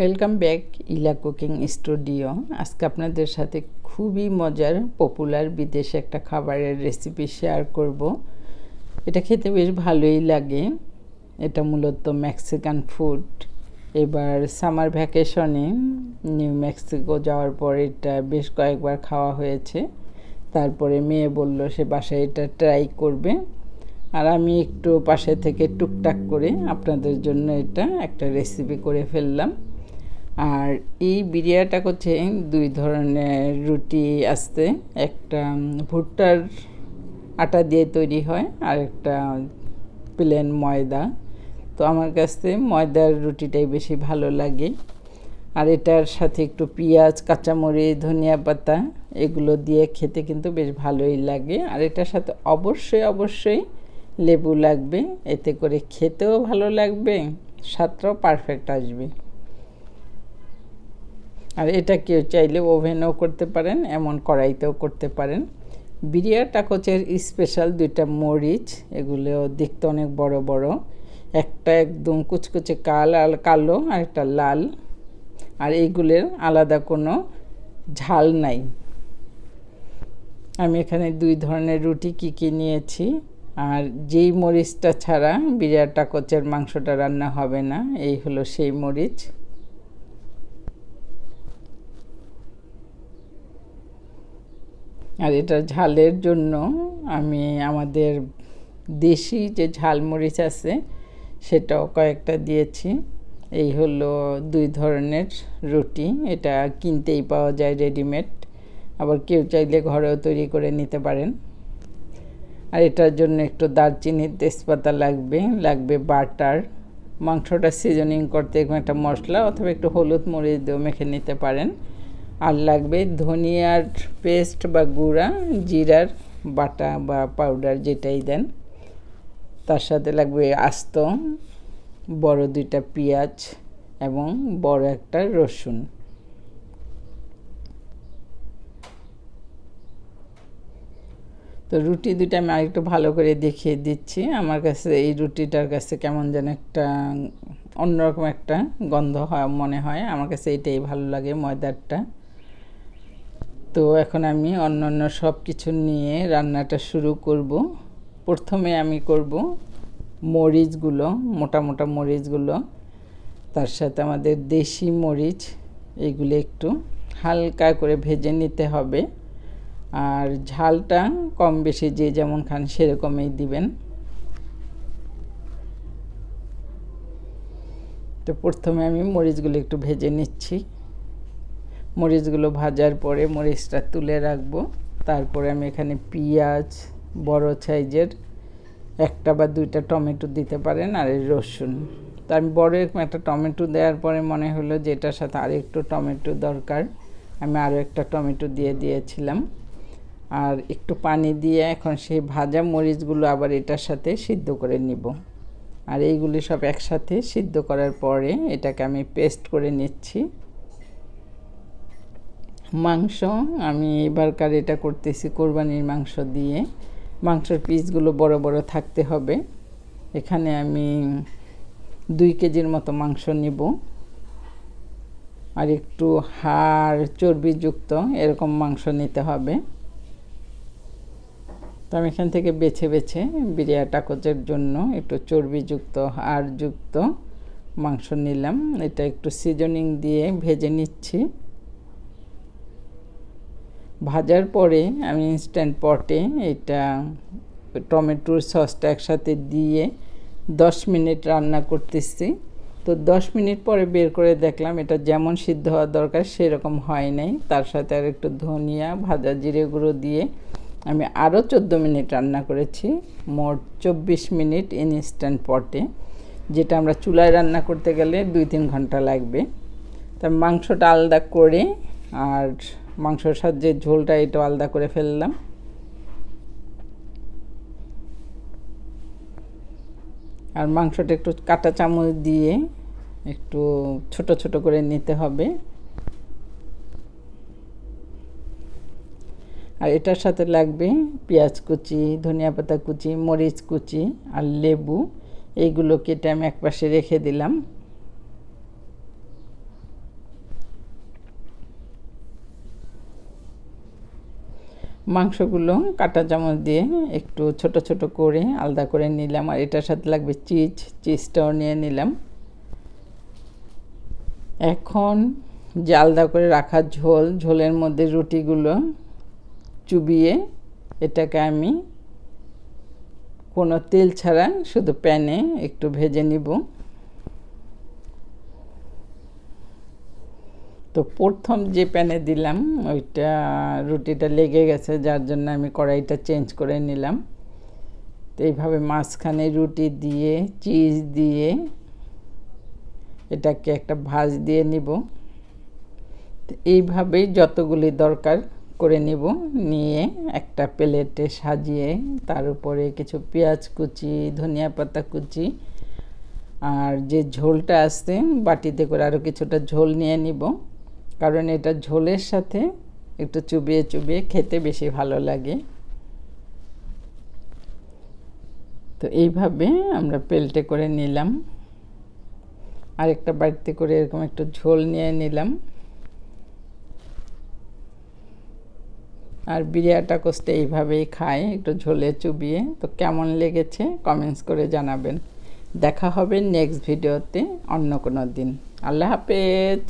Welcome back Ila cooking studio আজকে আপনাদের সাথে খুবই মজার পপুলার বিদেশে একটা খাবারের রেসিপি শেয়ার করব। এটা খেতে বেশ ভালোই লাগে। এটা মূলত মেক্সিকান ফুড এবার সামার ভ্যাকেশনে নিউ মেক্সিকো যাওয়ার পর এটা বেশ কয়েকবার খাওয়া হয়েছে। তারপরে মেয়ে বলল সে বাসায় এটা ট্রাই করবে। আর আমি একটু পাশে থেকে টুকটাক করে আপনাদের জন্য এটা একটা রেসিপি করে ফেললাম। আর এই বিরিয়াটা হচ্ছে দুই ধরনের রুটি আসতে একটা ভুট্টার আটা দিয়ে তৈরি হয় আর একটা প্লেন ময়দা। তো আমার কাছে ময়দার রুটিটাই বেশি ভালো লাগে। আর এটার সাথে একটু পেঁয়াজ, কাঁচামরিচ, ধনিয়া পাতা এগুলো দিয়ে খেতে কিন্তু বেশ ভালোই লাগে। আর এটার সাথে অবশ্যই অবশ্যই লেবু লাগবে। এতে করে খেতেও ভালো লাগবে, স্বাদটাও পারফেক্ট আসবে। আর এটা কেউ চাইলে ওভেনও করতে পারেন, এমন কড়াইতেও করতে পারেন। বিরিয়ার টাকোচের স্পেশাল দুইটা মরিচ এগুলো দেখতে অনেক বড় বড়। একটা একদম কুচকুচে কাল আর কালো, আর একটা লাল। আর এইগুলোর আলাদা কোনো ঝাল নাই। আমি এখানে দুই ধরনের রুটি কী কী নিয়েছি। আর যেই মরিচটা ছাড়া বিরিয়ার টাকোচের মাংসটা রান্না হবে না, এই হলো সেই মরিচ। আর এটা ঝালের জন্য আমি আমাদের দেশি যে ঝালমরিচ আছে, সেটাও কয়েকটা দিয়েছি। এই হলো দুই ধরনের রুটি, এটা কিনতেই পাওয়া যায় রেডিমেড। আবার কেউ চাইলে ঘরেও তৈরি করে নিতে পারেন। আর এটার জন্য একটু দারচিনির তেজপাতা লাগবে লাগবে বাটার। মাংসটা সিজনিং করতে একটা মশলা অথবা একটু হলুদ মরিচ দিয়েও মেখে নিতে পারেন। আর লাগবে ধনিয়ার পেস্ট বা গুঁড়া, জিরার বাটা বা পাউডার যেটাই দেন। তার সাথে লাগবে আস্ত, বড় দুইটা পেঁয়াজ এবং বড় একটা রসুন। তো রুটি দুটো আমি আরেকটু ভালো করে দেখিয়ে দিচ্ছি। আমার কাছে এই রুটিটার কাছে কেমন যেন একটা অন্যরকম একটা গন্ধ হয়, মনে হয়। আমার কাছে এটাই ভালো লাগে ময়দারটা। তো এখন আমি অন্য অন্য সব কিছু নিয়ে রান্নাটা শুরু করব। প্রথমে আমি করব মরিচগুলো, মোটা মোটা মরিচগুলো। তার সাথে আমাদের দেশি মরিচ, এগুলো একটু হালকা করে ভেজে নিতে হবে। আর ঝালটা কম বেশি যে যেমন খান সেরকমই দিবেন। তো প্রথমে আমি মরিচগুলো একটু ভেজে নিচ্ছি। মরিচগুলো ভাজার পরে মরিচটা তুলে রাখব। তারপরে আমি এখানে পেঁয়াজ, বড় সাইজের একটা বা দুইটা টমেটো দিতে পারেন আর এই রসুন। তো আমি বড় একটা টমেটো দেওয়ার পরে মনে হলো যে এটার সাথে আর একটু টমেটো দরকার। আমি আরও একটা টমেটো দিয়ে দিয়েছিলাম। আর একটু পানি দিয়ে এখন সেই ভাজা মরিচগুলো আবার এটার সাথে সিদ্ধ করে নিব। আর এইগুলি সব একসাথে সিদ্ধ করার পরে এটাকে আমি পেস্ট করে নিচ্ছি। মাংস, আমি এবারকার এটা করতেছি কোরবানির মাংস দিয়ে। মাংসের পিসগুলো বড় বড় থাকতে হবে। এখানে আমি দুই কেজির মতো মাংস নেব। আর একটু হাড় চর্বিযুক্ত এরকম মাংস নিতে হবে। তো আমি এখান থেকে বেছে বেছে বিরিয়া টাকোচের জন্য একটু চর্বিযুক্ত, হাড়যুক্ত মাংস নিলাম। এটা একটু সিজনিং দিয়ে ভেজে নিচ্ছি। ভাজার পরে আমি ইনস্ট্যান্ট পটে এটা টমেটোর সসটা একসাথে দিয়ে দশ মিনিট রান্না করতেছি। তো দশ মিনিট পরে বের করে দেখলাম এটা যেমন সিদ্ধ হওয়া দরকার সেরকম হয় নাই। তার সাথে আর একটু ধনিয়া, ভাজা জিরে গুঁড়ো দিয়ে আমি আরও চোদ্দ মিনিট রান্না করেছি। মোট চব্বিশ মিনিট ইনস্ট্যান্ট পটে, যেটা আমরা চুলায় রান্না করতে গেলে দুই তিন ঘণ্টা লাগবে। তা মাংসটা আলাদা করে আর মাংসর সাহায্যে ঝোলটা, এটা আলাদা করে ফেললাম। আর মাংসটা একটু কাটা চামচ দিয়ে একটু ছোট ছোট করে নিতে হবে। আর এটার সাথে লাগবে পেঁয়াজ কুচি, ধনিয়া পাতা কুচি, মরিচ কুচি আর লেবু। এইগুলো কেটে আমি একপাশে রেখে দিলাম। মাংসগুলো কাটা চামচ দিয়ে একটু ছোট ছোট করে আলাদা করে নিলাম। আর এটার সাথে লাগবে চিজ, চিজটাও নিয়ে নিলাম। এখন যে আলাদা করে রাখা ঝোল, ঝোলের মধ্যে রুটিগুলো চুবিয়ে এটাকে আমি কোনো তেল ছাড়া শুধু প্যানে একটু ভেজে নিব। তো প্রথম যে প্যানে দিলাম, ওইটা রুটিটা লেগে গেছে, যার জন্য আমি কড়াইটা চেঞ্জ করে নিলাম। তো এইভাবে মাঝখানে রুটি দিয়ে, চিজ দিয়ে এটাকে একটা ভাজ দিয়ে নিব। এইভাবেই যতগুলি দরকার করে নিব, নিয়ে একটা প্লেটে সাজিয়ে তার উপরে কিছু পেঁয়াজ কুচি, ধনিয়া পাতা কুচি, আর যে ঝোলটা আসছে বাটিতে করে আরও কিছুটা ঝোল নিয়ে নিব। কারণ এটা ঝোলের সাথে একটু চুবিয়ে চুবিয়ে খেতে বেশি ভালো লাগে। তো এইভাবে আমরা পেল্টে করে নিলাম। আরেকটা বাড়িতে করে এরকম একটু ঝোল নিয়ে নিলাম। আর বিরিয়াটা কোস্টে এইভাবেই খায়, একটু ঝোলে চুবিয়ে। তো কেমন লেগেছে কমেন্টস করে জানাবেন। দেখা হবে নেক্সট ভিডিওতে অন্য কোনো দিন। আল্লাহ হাফেজ!